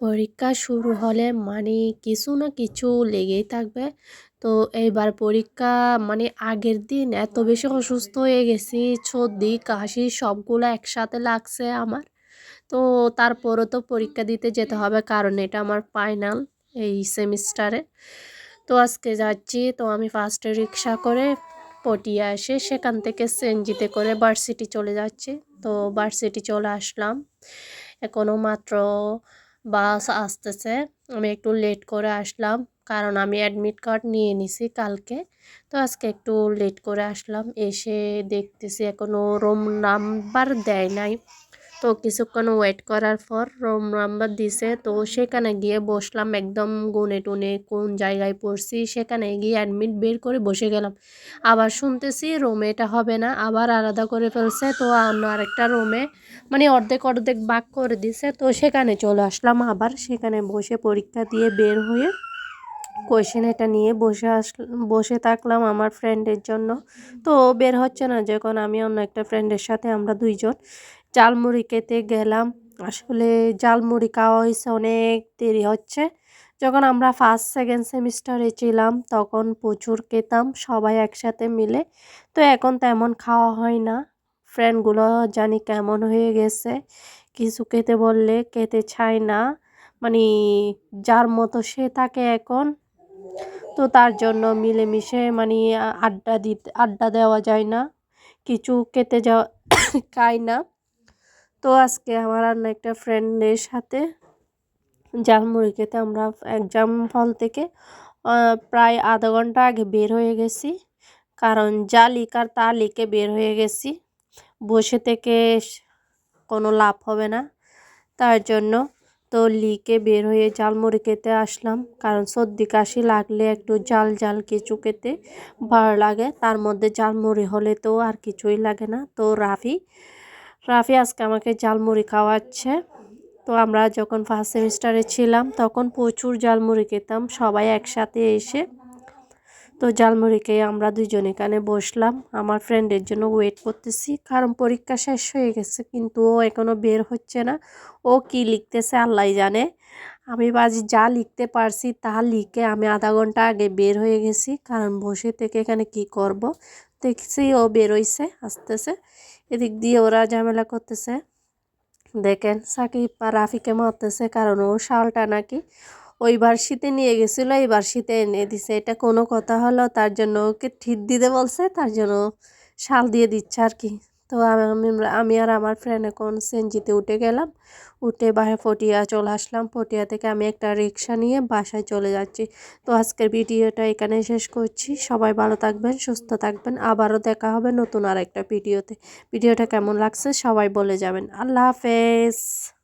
পরীক্ষা শুরু হলে মানে কিছু না কিছু লেগেই থাকবে। তো এইবার পরীক্ষা মানে আগের দিন এত বেশি অসুস্থ হয়ে গেছি, সর্দি, কাশি সবগুলো একসাথে লাগছে আমার। তো তারপরও তো পরীক্ষা দিতে যেতে হবে কারণ এটা আমার ফাইনাল এই সেমিস্টারে তো আজকে যাচ্ছি, তো আমি ফার্স্টে রিক্সা করে পটিয়া এসে সেখান থেকে সেনজিতে করে ভার্সিটি চলে যাচ্ছি। তো ভার্সিটি চলে আসলাম। এখনও মাত্র বাস আসতেছে। আমি একটু লেট করে আসলাম, কারণ আমি অ্যাডমিট কার্ড নিয়ে নিছি কালকে। তো আজকে একটু লেট করে আসলাম, এসে দেখতেছি এখনও রুম নাম্বার দেয় নাই। তো কিছুক্ষণ ওয়েট করার পর রুম নাম্বার দিছে। তো সেখানে গিয়ে বসলাম একদম গুনে টুনে কোন জায়গায় পড়ছি, সেখানে গিয়ে অ্যাডমিট বের করে বসে গেলাম। আবার শুনতেছি রুমে এটা হবে না, আবার আলাদা করে ফেলছে। তো অন্য আরেকটা রুমে মানে অর্ধেক অর্ধেক বাক করে দিছে। তো সেখানে চলে আসলাম আবার। সেখানে বসে পরীক্ষা দিয়ে বের হয়ে কোয়েশন এটা নিয়ে বসে আস, বসে থাকলাম আমার ফ্রেন্ডের জন্য। তো বের হচ্ছে না, যখন আমি অন্য একটা ফ্রেন্ডের সাথে আমরা দুইজন জালমুড়ি খেতে গেলাম। আসলে জালমুড়ি খাওয়া হয়েছে অনেক দেরি হচ্ছে। যখন আমরা ফার্স্ট সেকেন্ড সেমিস্টারে ছিলাম, তখন প্রচুর খেতাম, সবাই একসাথে মিলে। তো এখন তেমন খাওয়া হয় না। ফ্রেন্ডগুলো জানি কেমন হয়ে গেছে। কিছু খেতে বললে খেতে চায় না। মানে যার মতো সে থাকে এখন। তো তার জন্য মিলেমিশে মানে আড্ডা দিতে, আড্ডা দেওয়া যায় না। কিছু খেতে যাওয়া খায় না। তো আজকে আমার আর একটা ফ্রেন্ডের সাথে জালমুড়ি খেতে আমরা এক্সাম হল থেকে প্রায় আধা ঘণ্টা আগে বের হয়ে গেছি। কারণ যা লিকার তা লিখে বের হয়ে গেছি। বসে থেকে কোনো লাভ হবে না। তার জন্য তো লিকে বের হয়ে জালমুড়ি খেতে আসলাম। কারণ সর্দি কাশি লাগলে একটু জাল জাল কিছু খেতে ভালো লাগে। তার মধ্যে জালমুড়ি হলে তো আর কিছুই লাগে না। তো রাফি রাফি আজকে আমাকে জালমুড়ি খাওয়াচ্ছে। তো আমরা যখন ফার্স্ট সেমিস্টারে ছিলাম, তখন প্রচুর জালমুড়ি খেতাম, সবাই একসাথে এসে। তো জালমুড়ি খেয়ে আমরা দুজন এখানে বসলাম। আমার ফ্রেন্ডের জন্য ওয়েট করতেছি। কারণ পরীক্ষা শেষ হয়ে গেছে, কিন্তু ও এখনও বের হচ্ছে না। ও কি লিখতেছে আল্লাহ জানে। আমি বাজি যা লিখতে পারছি তা লিখে আমি আধা ঘণ্টা আগে বের হয়ে গেছি, কারণ বসে থেকে এখানে কি করব? দেখছি ও বেরোইছে, আসতেছে। এদিক দিয়ে ওরা ঝামেলা করতেছে। দেখেন, সাকিব আর রাফিকে মারতেছে, কারণ ও শালটা নাকি ওইবার শীতে নিয়ে গেছিল এইবার শীতে এনে দিছে। এটা কোনো কথা হলো, তার জন্য ওকে ঠিক দিতে বলছে, তার জন্য শাল দিয়ে দিচ্ছে আর কি। তো আমি আমি আর আমার ফ্রেন্ড এখন সেনজিতে উঠে গেলাম। উঠে বাইরে ফটিয়া চলে আসলাম। ফটিয়া থেকে আমি একটা রিক্সা নিয়ে বাসায় চলে যাচ্ছি। তো আজকের ভিডিওটা এখানে শেষ করছি। সবাই ভালো থাকবেন, সুস্থ থাকবেন। আবারও দেখা হবে নতুন আর একটা ভিডিওতে। ভিডিওটা কেমন লাগছে সবাই বলে যাবেন। আল্লাহ হাফেজ।